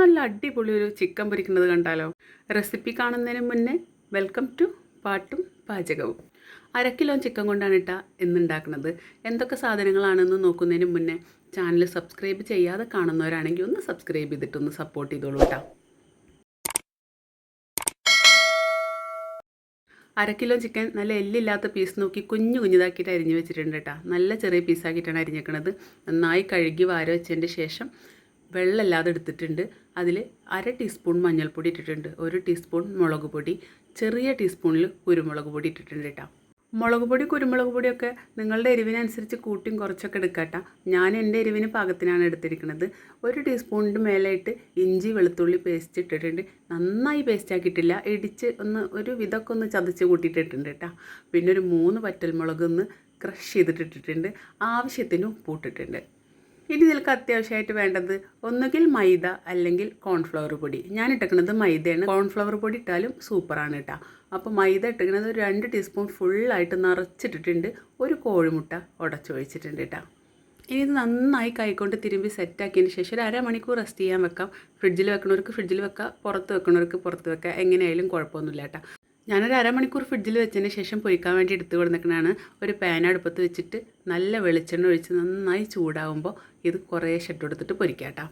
നല്ല അടിപൊളി ഒരു ചിക്കൻ പൊരിക്കുന്നത് കണ്ടാലോ? റെസിപ്പി കാണുന്നതിന് മുന്നേ വെൽക്കം ടു പാട്ടും പാചകവും. അര കിലോ ചിക്കൻ കൊണ്ടാണ് ഇട്ട ഇന്നുണ്ടാക്കുന്നത്. എന്തൊക്കെ സാധനങ്ങളാണെന്ന് നോക്കുന്നതിന് മുന്നേ ചാനൽ സബ്സ്ക്രൈബ് ചെയ്യാതെ കാണുന്നവരാണെങ്കിൽ ഒന്ന് സബ്സ്ക്രൈബ് ചെയ്തിട്ടൊന്ന് സപ്പോർട്ട് ചെയ്തോളൂ കേട്ടോ അര കിലോ ചിക്കൻ നല്ല എല്ലില്ലാത്ത പീസ് നോക്കി കുഞ്ഞു കുഞ്ഞിതാക്കിയിട്ട് അരിഞ്ഞ് വെച്ചിട്ടുണ്ട് കേട്ടോ നല്ല ചെറിയ പീസാക്കിയിട്ടാണ് അരിഞ്ഞേക്കണത്. നന്നായി കഴുകി വാര വെച്ചതിന്റെ ശേഷം വെള്ളമില്ലാതെ എടുത്തിട്ടുണ്ട്. അതിൽ അര ടീസ്പൂൺ മഞ്ഞൾപ്പൊടി ഇട്ടിട്ടുണ്ട്. ഒരു ടീസ്പൂൺ മുളക് പൊടി. ചെറിയ ടീസ്പൂണിൽ കുരുമുളക് പൊടി ഇട്ടിട്ടുണ്ട് കേട്ടോ. മുളക് പൊടി കുരുമുളക് പൊടിയൊക്കെ നിങ്ങളുടെ എരിവിനനുസരിച്ച് കൂട്ടിയും കുറച്ചൊക്കെ എടുക്കാട്ടോ ഞാൻ എന്റെ എരിവിന് പാകത്തിനാണ് എടുത്തിരിക്കുന്നത്. ഒരു ടീസ്പൂണിന്റെ മേലായിട്ട് ഇഞ്ചി വെളുത്തുള്ളി പേസ്റ്റ് ഇട്ടിട്ടുണ്ട്. നന്നായി പേസ്റ്റ് ആക്കിയിട്ടില്ല. ഇടിച്ച് ഒന്ന് ഒരു വിധമൊക്കെ ഒന്ന് ചതച്ച് കൂട്ടിയിട്ടിട്ടുണ്ട് കേട്ടോ. പിന്നെ ഒരു മൂന്ന് പറ്റൽ മുളക് ഒന്ന് ക്രഷ് ചെയ്തിട്ടിട്ടിട്ടുണ്ട്. ആവശ്യത്തിന് ഉപ്പിട്ടിട്ടുണ്ട് ഇനി ഇതിലേക്ക് അത്യാവശ്യമായിട്ട് വേണ്ടത് ഒന്നുകിൽ മൈദ അല്ലെങ്കിൽ കോൺഫ്ലവർ പൊടി. ഞാൻ ഇട്ടേക്കുന്നത് മൈദയാണ്. കോൺഫ്ലവർ പൊടി ഇട്ടാലും സൂപ്പറാണ് കേട്ടോ അപ്പോൾ മൈദ ഇട്ടേക്കുന്നത് ഒരു രണ്ട് ടീസ്പൂൺ ഫുള്ളായിട്ട് നിറച്ചിട്ടിട്ടുണ്ട്. ഒരു കോഴിമുട്ട ഉടച്ചൊഴിച്ചിട്ടുണ്ട് കേട്ടോ ഇനി ഇത് നന്നായി കൈകൊണ്ട് തിരുമ്പി സെറ്റാക്കിയതിന് ശേഷം ഒരു അരമണിക്കൂർ റെസ്റ്റ് ചെയ്യാൻ വെക്കാം. ഫ്രിഡ്ജിൽ വെക്കണവർക്ക് ഫ്രിഡ്ജിൽ വെക്കാം. പുറത്ത് വെക്കണവർക്ക് പുറത്ത് വെക്കാം. എങ്ങനെയായാലും കുഴപ്പമൊന്നുമില്ല കേട്ടോ ഞാനൊരു അരമണിക്കൂർ ഫ്രിഡ്ജിൽ വെച്ചതിന് ശേഷം പൊരിക്കാൻ വേണ്ടി എടുത്തു കൊടുക്കുന്നതാണ് ഒരു പാൻ അടുപ്പത്ത് വെച്ചിട്ട് നല്ല വെളിച്ചെണ്ണ ഒഴിച്ച് നന്നായി ചൂടാവുമ്പോൾ ഇത് കുറേ ഷെഡ് എടുത്തിട്ട് പൊരിക്കാം കേട്ടോ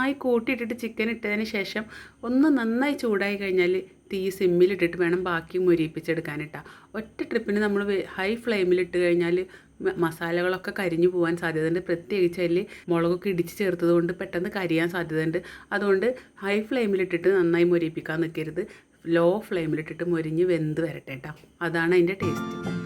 നന്നായി കൂട്ടിയിട്ടിട്ട് ചിക്കൻ ഇട്ടതിന് ശേഷം ഒന്ന് നന്നായി ചൂടായി കഴിഞ്ഞാൽ തീ സിമ്മിലിട്ടിട്ട് വേണം ബാക്കി മുരിയിപ്പിച്ചെടുക്കാനിട്ടാ. ഒറ്റ ട്രിപ്പിന് നമ്മൾ ഹൈ ഫ്ലെയിമിലിട്ട് കഴിഞ്ഞാൽ മസാലകളൊക്കെ കരിഞ്ഞു പോകാൻ സാധ്യതയുണ്ട്. പ്രത്യേകിച്ച് അതിൽ മുളകൊക്കെ ഇടിച്ച് ചേർത്തത് കൊണ്ട് പെട്ടെന്ന് കരിയാൻ സാധ്യതയുണ്ട്. അതുകൊണ്ട് ഹൈ ഫ്ലെയിമിലിട്ടിട്ട് നന്നായി മുരിപ്പിക്കാൻ നിൽക്കരുത് ലോ ഫ്ലെയിമിലിട്ടിട്ട് മുരിഞ്ഞ് വെന്ത് വരട്ടെ കേട്ടോ അതാണ് അതിന്റെ ടേസ്റ്റ്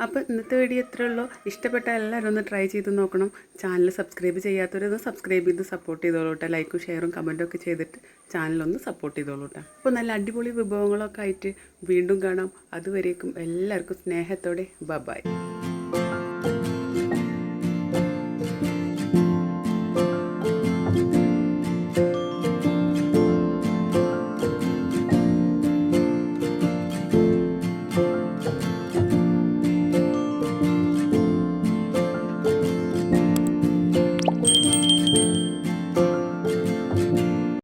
അപ്പോൾ ഇന്നത്തെ വീഡിയോ ഇത്രേ ഉള്ളൂ. ഇഷ്ടപ്പെട്ട എല്ലാവരും ഒന്ന് ട്രൈ ചെയ്ത് നോക്കണം. ചാനൽ സബ്സ്ക്രൈബ് ചെയ്യാത്തവരൊന്ന് സബ്സ്ക്രൈബ് ചെയ്ത് സപ്പോർട്ട് ചെയ്തോളൂ കേട്ടോ ലൈക്കും ഷെയറും കമന്റും ഒക്കെ ചെയ്തിട്ട് ചാനലൊന്ന് സപ്പോർട്ട് ചെയ്തോളൂ കേട്ടോ അപ്പോൾ നല്ല അടിപൊളി വിഭവങ്ങളൊക്കെ ആയിട്ട് വീണ്ടും കാണാം. അതുവരേക്കും എല്ലാവർക്കും സ്നേഹത്തോടെ. ബബായ്